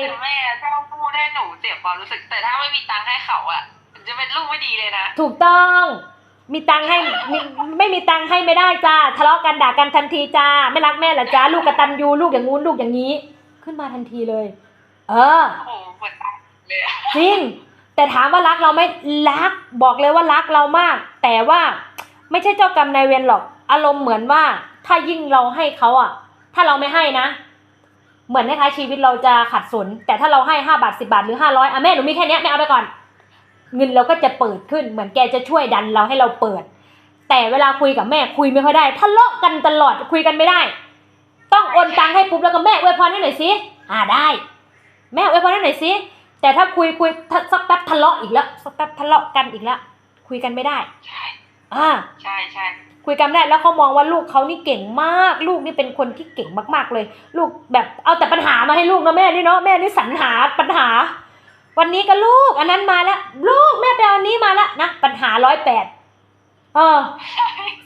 แต่แม่ชอบพูดให้หนูเจ็บความรู้สึก แต่ถ้าไม่มีตังค์ให้เขาอะจะเป็นลูกไม่ดีเลยนะ ถูกต้อง มีตังค์ให้ไม่มีตังค์ให้ไม่ได้จ้าทะเลาะกันด่ากันทันทีจ้าไม่รักแม่หรอจ้าลูกกระตันยูลูกอย่างงู้นลูกอย่างนี้ ขึ้นมาทันทีเลย เออจริงแต่ถามว่ารักเราไหม่รักบอกเลยว่ารักเรามาก แต่ว่าไม่ใช่เจ้ากรรมนายเวรหรอก อารมณ์เหมือนว่า ถ้ายิ่งเราให้เขาอะ ถ้าเราไม่ให้นะ เหมือนนะคะชีวิตเราจะขัดสน แต่ถ้าเราให้ห้าบาทสิบาทหรือห้าร้อยอะแม่หนูมีแค่นี้แม่เอาไปก่อน เงินเราก็จะเปิดขึ้น เหมือนแกจะช่วยดันเราให้เราเปิด แต่เวลาคุยกับแม่คุยไม่ค่อยได้ทะเลาะกันตลอดคุยกันไม่ได้ ต้องโอนตังค์ให้ปุ๊บแล้วก็แม่อวยพรให้หน่อยสิอ่าได้ แม่อวยพรให้หน่อยสิแต่ถ้าคุยคุยสักแป๊บทะเลาะอีกแล้วสักแป๊บทะเลาะกันอีกแล้วคุยกันไม่ได้ใช่ อ่าใช่ใช่คุยกันไม่ได้แล้วเขามองว่าลูกเขานี่เก่งมาก ลูกนี่เป็นคนที่เก่งมากๆเลย ลูกแบบเอาแต่ปัญหามาให้ลูกนะแม่นี่เนาะแม่นี่สรรหาปัญหา วันนี้ก็ลูก อันนั้นมาแล้วลูกแม่ไปเอาอันนี้มาแล้วนะปัญหาร้อยแปดเออ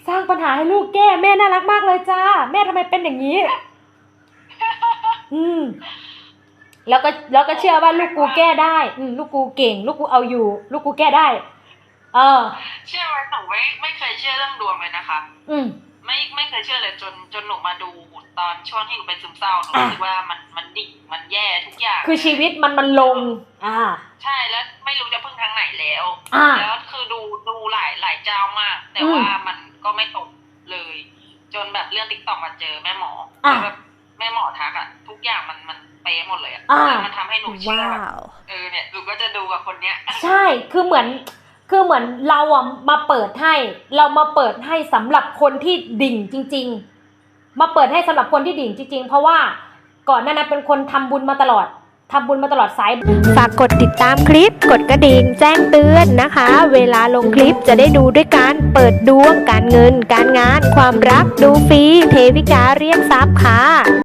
สร้างปัญหาให้ลูกแก้แม่น่ารักมากเลยจ้า แม่ทำไมเป็นอย่างนี้ อืม แล้วก็แล้วก็เชื่อว่าลูกกูแก้ได้ อืมลูกกูเก่ง ลูกกูเอาอยู่ ลูกกูแก้ได้ เออ เชื่อไหมหนูไม่ไม่เคยเชื่อเรื่องดวงเลยนะคะ อืมไม่ไม่เคยเชื่อเลยจนจนหนูมาดูตอนช่วงที่หนูเป็นซึมเศร้าหนูอะรู้สึกว่ามันมันดิ่งมันแย่ทุกอย่าง คือชีวิตมันมันลง อ่า ใช่แล้วไม่รู้จะพึ่งทางไหนแล้วอ่าแล้วคือดูดูหลายหลายเจ้ามาก แต่อืมว่ามันก็ไม่ตกเลย จนแบบเรื่องติ๊กต็อกมาเจอแม่หมออะแล้วแบบแม่หมอทักอะทุกอย่างมันมันเป๊ะหมดเลยอะอ่าแล้วมันทำให้หนูเชื่อแบบเออเนี่ยหนูก็จะดูกับคนเนี้ย ใช่คือเหมือน คือเหมือนเราอะมาเปิดให้ เรามาเปิดให้สำหรับคนที่ดิ่งจริง ๆ มาเปิดให้สำหรับคนที่ดิ่งจริง ๆ เพราะว่าก่อนหน้านั้นเป็นคนทำบุญมาตลอดทำบุญมาตลอดสาย ฝากกดติดตามคลิป กดกระดิ่งแจ้งเตือนนะคะ เวลาลงคลิปจะได้ดูด้วยการเปิดดวงการเงิน การงาน ความรักดูฟรีเทวิกาเรียกทรัพย์ค่ะ